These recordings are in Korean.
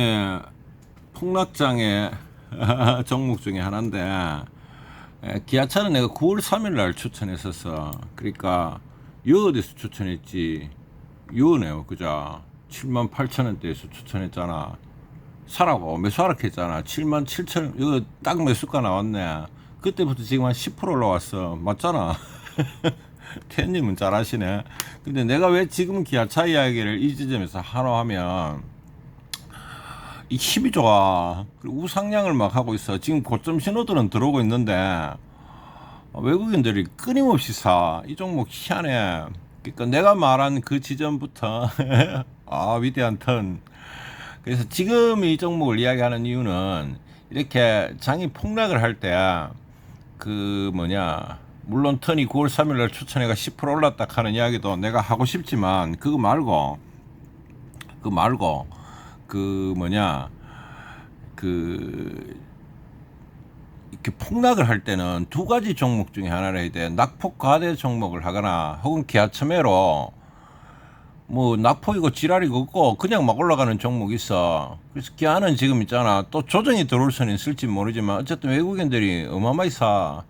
예, 폭락장의 종목 중에 하나인데 예, 기아차는 내가 9월 3일 날 추천했었어. 그러니까 요 어디서 추천했지? 요네요, 그죠? 7만 8천 원대에서 추천했잖아. 사라고 매수 하락했잖아. 7만 7천 이거 딱 매수가 나왔네. 그때부터 지금 한 10% 올라왔어. 맞잖아. 태님은 잘하시네. 근데 내가 왜 지금 기아차 이야기를 이 지점에서 하노 하면 이 힘이 좋아. 그리고 우상향을 막 하고 있어. 지금 고점 신호들은 들어오고 있는데 외국인들이 끊임없이 사. 이 종목 희한해. 그러니까 내가 말한 그 지점부터 아 위대한 턴. 그래서 지금 이 종목을 이야기하는 이유는 이렇게 장이 폭락을 할 때 그 뭐냐 물론 턴이 9월 3일 날 추천해가 10% 올랐다 하는 이야기도 내가 하고 싶지만 그거 말고 그 말고 그 뭐냐 그 이렇게 폭락을 할 때는 두 가지 종목 중에 하나를 해야 돼. 낙폭 과대 종목을 하거나 혹은 기아첨해로 뭐 낙폭이고 지랄이고 없고 그냥 막 올라가는 종목이 있어. 그래서 기아는 지금 있잖아. 또 조정이 들어올 수는 있을지 모르지만 어쨌든 외국인들이 어마어마히 사.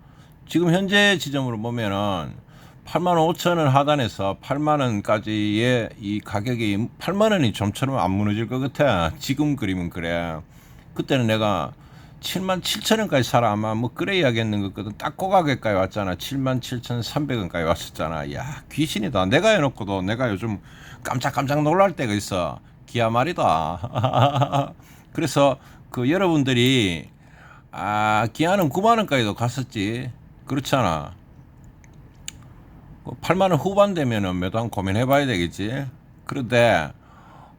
지금 현재 지점으로 보면은 8만 5천 원 하단에서 8만 원까지의 이 가격이 8만 원이 좀처럼 안 무너질 것 같아. 지금 그림은 그래. 그때는 내가 7만 7천 원까지 사라 아마 뭐 그래야겠는 거거든. 딱 고가격까지 왔잖아. 7만 7천 3백원까지 왔었잖아. 야 귀신이다. 내가 해놓고도 내가 요즘 깜짝깜짝 놀랄 때가 있어. 기아 말이다. 그래서 그 여러분들이 아 기아는 9만 원까지도 갔었지. 그렇잖아. 8만 원 후반 되면은 매도 한 고민해봐야 되겠지. 그런데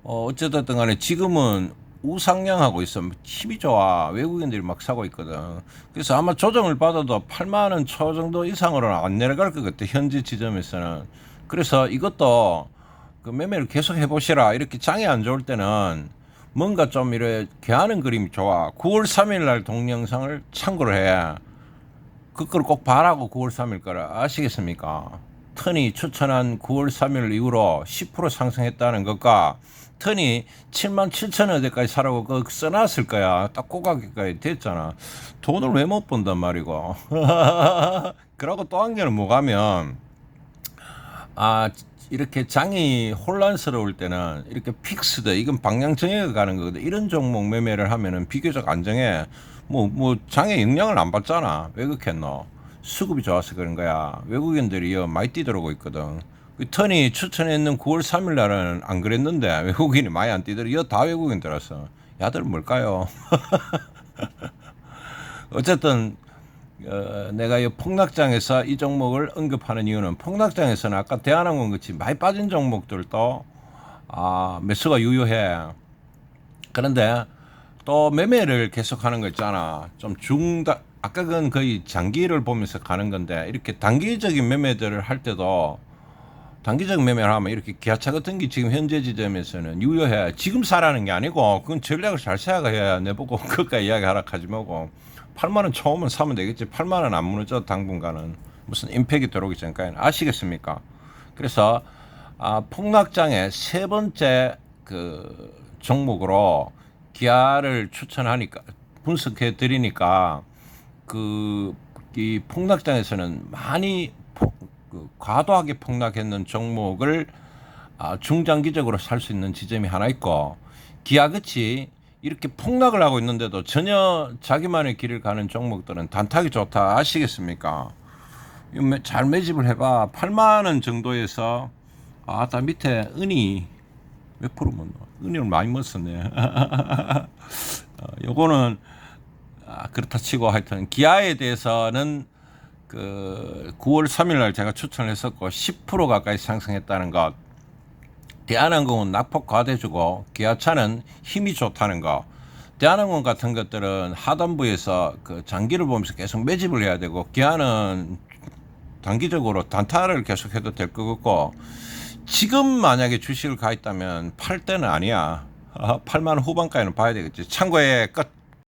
어, 어쨌든 간에 지금은 우상향하고 있어. 힘이 좋아. 외국인들이 막 사고 있거든. 그래서 아마 조정을 받아도 8만 원 초 정도 이상으로는 안 내려갈 것 같아. 현재 지점에서는. 그래서 이것도 그 매매를 계속 해보시라. 이렇게 장이 안 좋을 때는 뭔가 좀 이렇게 하는 그림이 좋아. 9월 3일 날 동영상을 참고를 해. 그걸 꼭 바라고 9월 3일 거라 아시겠습니까? 턴이 추천한 9월 3일 이후로 10% 상승했다는 것과 턴이 7만 7천 원대까지 사라고 그 써놨을 거야. 딱 고가격까지 됐잖아. 돈을 왜 못 번단 말이고. 그러고 또 한 개는 뭐 가면 아 이렇게 장이 혼란스러울 때는 이렇게 픽스드 이건 방향 정해가 가는 거거든. 이런 종목 매매를 하면은 비교적 안정해. 뭐 뭐 장에 영향을 안 받잖아. 왜 그렇겠노? 수급이 좋아서 그런 거야. 외국인들이 여 많이 뛰들어오고 있거든. 그 턴이 추천했는 9월 3일 날은 안 그랬는데 외국인이 많이 안 뛰더라. 여다 외국인 들었어. 야들 뭘까요? 어쨌든 어, 내가 이 폭락장에서 이 종목을 언급하는 이유는 폭락장에서는 아까 대한항공 같이 많이 빠진 종목들도 아, 매수가 유효해. 그런데 또 매매를 계속하는 거 있잖아. 좀 중다 아까 그건 거의 장기를 보면서 가는 건데 이렇게 단기적인 매매들을 할 때도 단기적 매매를 하면 이렇게 기아차 같은 게 지금 현재 지점에서는 유효해. 지금 사라는 게 아니고 그건 전략을 잘 세워가야 내보고 그까지 이야기하라 하지 말고 8만 원 처음은 사면 되겠지. 8만 원 안 무너져 당분간은 무슨 임팩이 들어오기 전까지 아시겠습니까? 그래서 아, 폭락장의 세 번째 그 종목으로 기아를 추천하니까 분석해 드리니까 그 이 폭락장에서는 많이 폭, 그 과도하게 폭락했는 종목을 아, 중장기적으로 살 수 있는 지점이 하나 있고 기아같이 이렇게 폭락을 하고 있는데도 전혀 자기만의 길을 가는 종목들은 단탁이 좋다 아시겠습니까? 잘 매집을 해봐 8만 원 정도에서 아따 밑에 은이 몇 프로 못 넣어? 은을 많이 먹었네. 어, 요거는 아, 그렇다 치고 하여튼 기아에 대해서는 그 9월 3일 날 제가 추천을 했었고 10% 가까이 상승했다는 것. 대한항공은 낙폭 과대주고 기아차는 힘이 좋다는 거. 대한항공 같은 것들은 하단부에서 그 장기를 보면서 계속 매집을 해야 되고 기아는 단기적으로 단타를 계속해도 될 것 같고 지금 만약에 주식을 가 있다면 팔 때는 아니야. 아, 8만 원 후반까지는 봐야 되겠지. 참고에 끝.